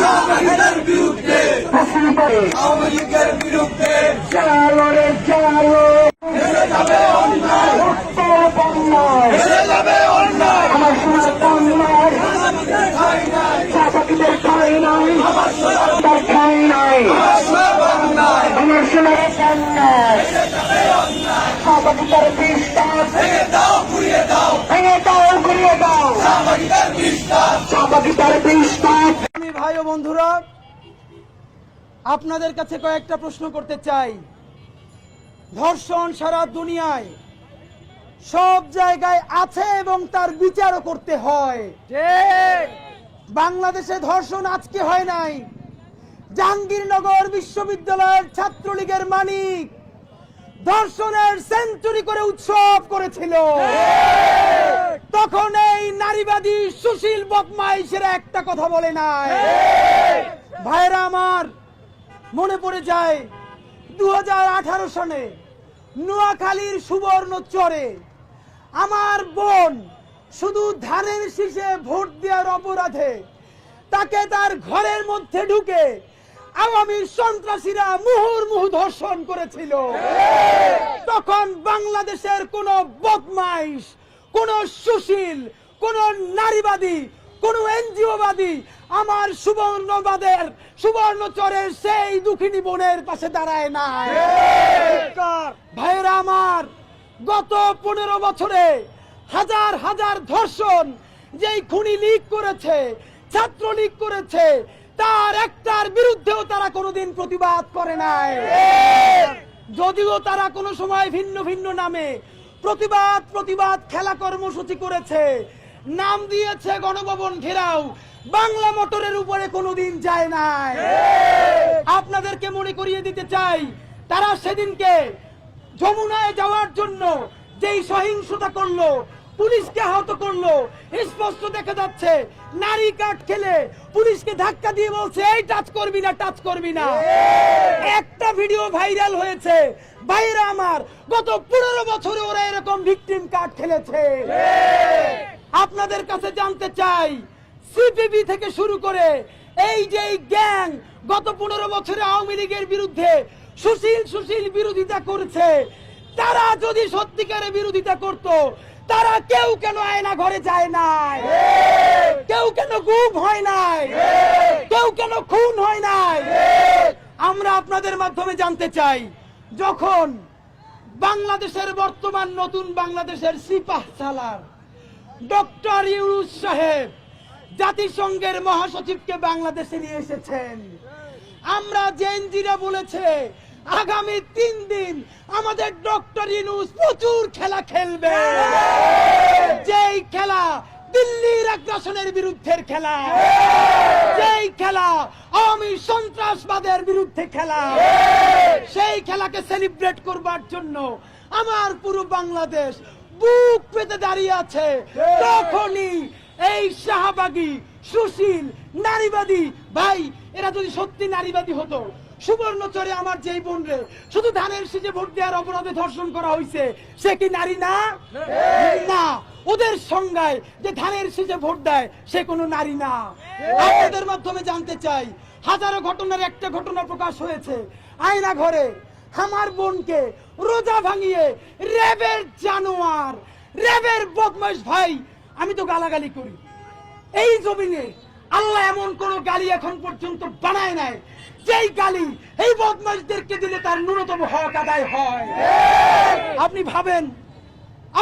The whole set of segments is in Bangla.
শাহবাগীদের বিরুদ্ধে আওয়ামী লীগের বিরুদ্ধে চালো রে চালো হেরে যাবে অন্যায়। হেরে যাবে অন্যায়। আমার সোনার বাংলায় আমাদের ঠাঁই নাই। তার ঠাই নাই। আমার সোনার বাংলায় চাপাতিদের বিশ্বাস। ভেঙে দাও ঘুরিয়ে দাও। ভেঙে দাও ঘুরিয়ে দাও। শাহবাগীদের বিশ্বাস। চাপাতিদের বিশ্বাস। আমি ভাই ও বন্ধুরা আপনাদের কাছে কয়েকটা প্রশ্ন করতে চাই। ধর্ষণ সারা দুনিয়ায় সব জায়গায় আছে এবং তার বিচারও করতে হয়। বাংলাদেশে ধর্ষণ আজকে হয় নাই। জাহাঙ্গীরনগর বিশ্ববিদ্যালয়ের ছাত্রলীগের মানিক ধর্ষণের সেঞ্চুরি করে উৎসব করেছিল। তখন এই নারীবাদী সুশীল বদমাইশেরা একটা কথা বলে নাই। ভাইরা আমার মনে পড়ে যায় দু হাজার সনে নোয়াখালীর সুবর্ণ চরে আমার বোন শুধু ধানের শীষে ভোট দেওয়ার অপরাধে তাকে তার ঘরের মধ্যে ঢুকে আওয়ামী সন্ত্রাসীরা মুহুর্মুহু ধর্ষণ করেছিল। তখন বাংলাদেশের কোন বদমাইশ কোন সুশীল কোন নারীবাদী কোন এনজিওবাদী আমার সুবর্ণবাদের সুবর্ণচরের সেই দুঃখিনী বোনের পাশে দাঁড়ায় না ভাইরা আমার গত পনেরো বছরে হাজার হাজার ধর্ষণ যেই খুনি লীগ করেছে ছাত্র লীগ করেছে তার একটার বিরুদ্ধেও তারা কোনোদিন প্রতিবাদ করে নাই। যদিও তারা কোনো সময় ভিন্ন ভিন্ন নামে প্রতিবাদ প্রতিবাদ, খেলা কর্মসূচি করেছে। নাম দিয়েছে গণভবন ঘেরাও। বাংলা মোটরের উপরে কোনোদিন যায় নাই। আপনাদেরকে মনে করিয়ে দিতে চাই, তারা সেদিনকে যমুনায় যাওয়ার জন্য যেই সহিংসতা করল পুলিশকে আহত করল। স্পষ্ট দেখা যাচ্ছে নারী কাঠ খেলে পুলিশকে ধাক্কা দিয়ে বলছে এই টাচ করবি না টাচ করবি না। একটা ভিডিও ভাইরাল হয়েছে বাইরে আমার গত পনেরো বছরে ওরা এরকম ভিকটিম কার্ড খেলেছে। আপনাদের কাছে জানতে চাই সিপিবি থেকে শুরু করে এই যে গ্যাং গত পনেরো বছরে আওয়ামী লীগের বিরুদ্ধে সুশীল সুশীল বিরোধিতা করেছে তারা যদি সত্যিকারে বিরোধিতা করত তারা কেউ কেন আয়না ঘরে যায় নাই? কেউ কেন গুম হয় নাই? কেউ কেন খুন হয় নাই? আমরা আপনাদের মাধ্যমে জানতে চাই যখন বাংলাদেশের বর্তমান নতুন বাংলাদেশের সিপাহ সালার ডক্টর ইউনুস সাহেব জাতিসংঘের মহাসচিবকে বাংলাদেশে নিয়ে এসেছেন। আমরা জেনজিরা বলেছে আগামী তিন দিন আমাদের ডক্টর ইনুস প্রচুর খেলা খেলবে। যেই খেলা দিল্লির আগ্রাসনের বিরুদ্ধের খেলা, যেই খেলা আওয়ামী সন্ত্রাসবাদের বিরুদ্ধে খেলা, সেই খেলাকে সেলিব্রেট করবার জন্য আমার পুরো বাংলাদেশ বুক পেতে দাঁড়িয়ে আছে। তখনই এই শাহবাগী, সুশীল, নারীবাদী, ভাই, এরা যদি সত্যি নারীবাদী হতো সুবর্ণচরে আমার যেই বোন রে শুধু ধানের সিজে ভোট দেওয়ার অপরাধে ধর্ষণ করা হয়েছে সে কি নারী না? না। ওদের সংজ্ঞায় যে ধানের সিজে ভোট দেয় সে কোনো নারী না। আপনাদের মাধ্যমে জানতে চাই হাজারো ঘটনার একটা ঘটনা প্রকাশ হয়েছে। আয়না ঘরে আমার বোনকে রোজা ভাঙিয়ে র্যাবের জানোয়ার র্যাবের বদমাইশ ভাই আমি তো গালাগালি করি। এই জমিনে আল্লাহ এমন কোন গালি এখন পর্যন্ত বানায় নাই। যেই গালি এই বদমাইশদেরকে দিলে তার ন্যূনতম হক আদায় হয়। আপনি ভাবেন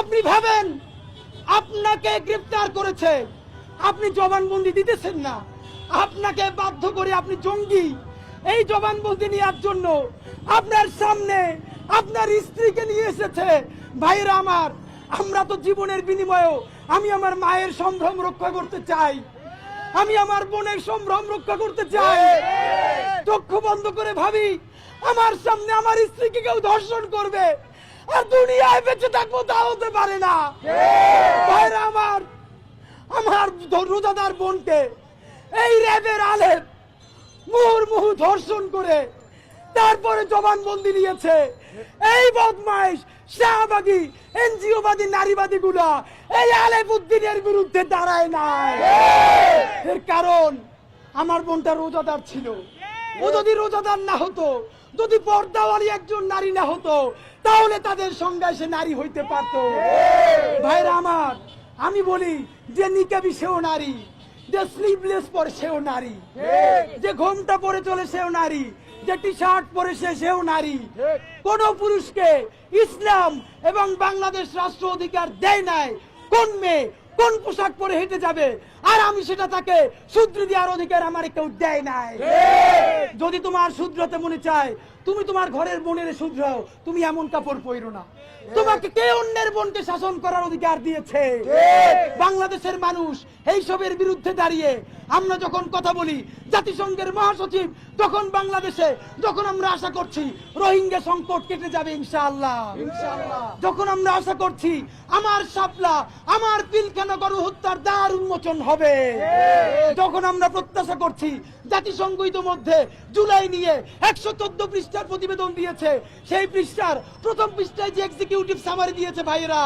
আপনি ভাবেন, আপনাকে গ্রেফতার করেছে। আপনি জবানবন্দি দিতেছেন না। আপনাকে বাধ্য করে আপনি জঙ্গি। এই জবানবন্দি নেওয়ার জন্য আপনার সামনে আপনার স্ত্রীকে নিয়ে এসেছে। ভাইরা আমার, আমরা তো জীবনের বিনিময়েও আমি আমার মায়ের সম্ভ্রম রক্ষা করতে চাই। আমি আমার বোনের সম্ভ্রম রক্ষা করতে চাই। চক্ষু বন্ধ করে ভাবি আমার সামনে আমার স্ত্রীকে কেউ ধর্ষণ করবে আর দুনিয়ায় বেঁচে থাকব তা হতে পারে না। ভাইরা আমার আমার রোজাদার বোনকে এই র্যাবের আলেপ মুহুর্মুহু ধর্ষণ করে তারপরে জবানবন্দি নিয়েছে। এই বদমাইশ, শাহবাগী, এনজিওবাদী, নারীবাদী গুলা এই আলেপ উদ্দিনের বিরুদ্ধে দাঁড়ায় নাই। এর কারণ, আমার বোনটা রোজাদার ছিল। ও যদি রোজাদার না হতো, যদি পর্দাওয়ালি একজন নারী না হতো, তাহলে তাদের সংজ্ঞায় সে নারী হইতে পারতো। ভাইরা আমার, আমি বলি, যে নিকাবি সেও নারী, যে স্লিভলেস পরে সেও নারী, যে ঘোমটা পরে চলে সেও নারী যে টি শার্ট পরে সে সেও নারী। কোন পুরুষকে ইসলাম এবং বাংলাদেশ রাষ্ট্র অধিকার দেয় নাই। কোন মেয়ে কোন পোশাক পরে হেঁটে যাবে? আর আমি সেটা তাকে শুদ্র দেওয়ার অধিকার আমার কেউ দেয় নাই। যদি তোমার শুদ্রতে মনে চায় তুমি তোমার ঘরের বোনের শুদ্রাও তুমি এমন কাপড় পরো না। তোমাকে কে অন্যের বোনকে শাসন করার অধিকার দিয়েছে? বাংলাদেশের মানুষ এইসবের বিরুদ্ধে দাঁড়িয়ে আমরা যখন কথা বলি জাতিসংঘের মহাসচিব তখন বাংলাদেশে যখন আমরা আশা করছি রোহিঙ্গা সংকট কেটে যাবে ইনশাআল্লাহ। যখন আমরা আশা করছি আমার শাপলা আমার পিলখানা গরু হত্যার দ্বার উন্মোচন হবে। যখন আমরা প্রত্যাশা করছি জাতিসংঘ ইতিমধ্যে জুলাই নিয়ে একশো চোদ্দ পৃষ্ঠার প্রতিবেদন দিয়েছে। সেই পৃষ্ঠার প্রথম পৃষ্ঠায় যে এক্সিকিউটিভ সামারি দিয়েছে ভাইয়েরা,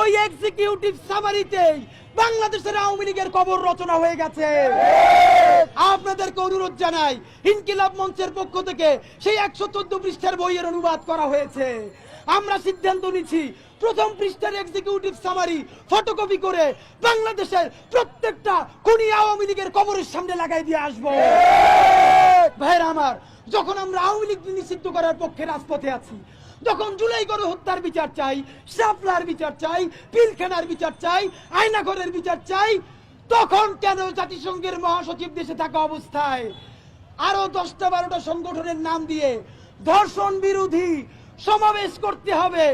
ওই এক্সিকিউটিভ সামারিতেই বাংলাদেশের আওয়ামী লীগের কবর রচনা হয়ে গেছে। আপনাদেরকে অনুরোধ জানাই, ইনকিলাব মঞ্চের পক্ষ থেকে সেই একশো চোদ্দ পৃষ্ঠার বইয়ের অনুবাদ করা হয়েছে। আমরা সিদ্ধান্ত নিচ্ছি, প্রথম পৃষ্ঠার এক্সিকিউটিভ সামারি ফটোকপি করে বাংলাদেশের প্রত্যেকটা খুনি আওয়ামী লীগের কবরের সামনে লাগাই দিয়ে আসব। ভাইরা আমার, যখন আমরা আওয়ামী লীগ নিষিদ্ধ করার পক্ষে রাজপথে আছি, যখন জুলাই গণ হত্যার বিচার চাই সাপলার বিচার চাই, পিলখানার বিচার চাই, আয়নাঘরের বিচার চাই, তখন কেন জাতিসংঘের মহাসচিব দেশে থাকা অবস্থায় আরও দশটা বারোটা সংগঠনের নাম দিয়ে ধর্ষণ বিরোধী সমাবেশ করতে হবে।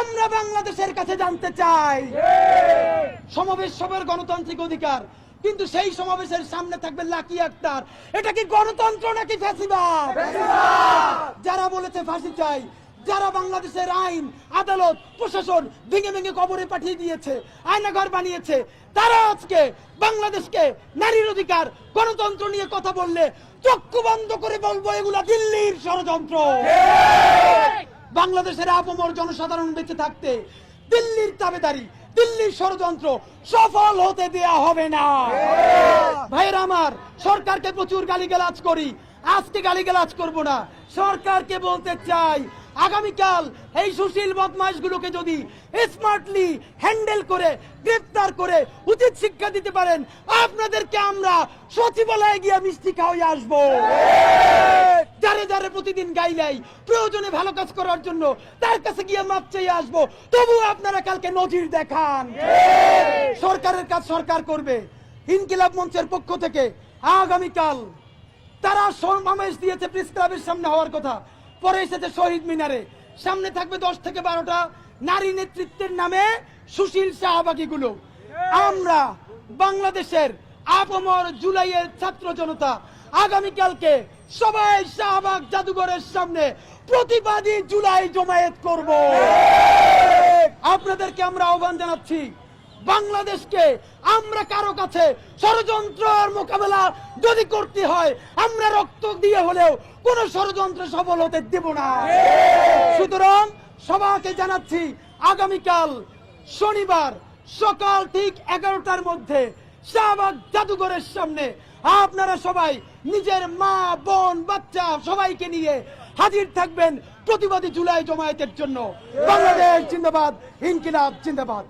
আমরা বাংলাদেশের কাছে জানতে চাই। সমাবেশ সবার গণতান্ত্রিক অধিকার। কিন্তু সেই সমাবেশের সামনে থাকবে লাকি আক্তার। এটা কি গণতন্ত্র নাকি ফ্যাসিবাদ? যারা বলেছে ফাঁসি চাই যারা বাংলাদেশের আইন আদালত প্রশাসন ভেঙে ভেঙে কবরে পাঠিয়ে দিয়েছে আয়নাঘর বানিয়েছে তারা আজকে বাংলাদেশকে নারীর অধিকার গণতন্ত্র নিয়ে কথা বললে চক্ষু বন্ধ করে বলব এগুলা দিল্লির ষড়যন্ত্র। বাংলাদেশের আপমর জনসাধারণ বেঁচে থাকতে দিল্লির তাবেদারি, দিল্লির ষড়যন্ত্র সফল হতে দেয়া হবে না। ভাইয়ের আমার, সরকারকে প্রচুর গালিগালাজ করি। আজকে গালিগালাজ করব না। সরকারকে বলতে চাই আগামীকাল এই সুশীল বদমাইশগুলোকে যদি স্মার্টলি হ্যান্ডেল করে গ্রেফতার করে উচিত শিক্ষা দিতে পারেন, আপনাদেরকে আমরা সচিবালয়ে গিয়ে মিষ্টি খাওয়াই আসব। যারে যারে প্রতিদিন গাইলাই প্রয়োজনে ভালো কাজ করার জন্য তার কাছে গিয়ে মাপ চেয়ে আসব। তবু আপনারা কালকে নজির দেখান। সরকারের কাজ সরকার করবে। ইনকিলাব মঞ্চের পক্ষ থেকে আগামীকাল তারা সমাবেশ দিয়েছে, প্রেস ক্লাবের সামনে হওয়ার কথা। পরে এসেছে শহীদ মিনারে। সামনে থাকবে দশ থেকে বারোটা নারী নেতৃত্বের নামে সুশীল শাহবাগীগুলো। আমরা বাংলাদেশের আপমর জুলাইয়ের ছাত্র জনতা, আগামীকালকে সবাই শাহবাগ জাদুঘরের সামনে প্রতিবাদী জুলাই জমায়েত করব। আপনাদেরকে আমরা আহ্বান জানাচ্ছি বাংলাদেশকে আমরা কারও কাছে ষড়যন্ত্রের মোকাবেলা যদি করতে হয়, আমরা রক্ত দিয়ে হলেও কোন ষড়যন্ত্র সফল হতে দেব না। সুতরাং সবাইকে জানাচ্ছি, আগামীকাল শনিবার সকাল ঠিক এগারোটার মধ্যে শাহবাগ জাদুঘরের সামনে আপনারা সবাই নিজের মা, বোন, বাচ্চা সবাইকে নিয়ে হাজির থাকবেন প্রতিবাদী জুলাই জমায়েতের জন্য। বাংলাদেশ জিন্দাবাদ, ইনকিলাব জিন্দাবাদ।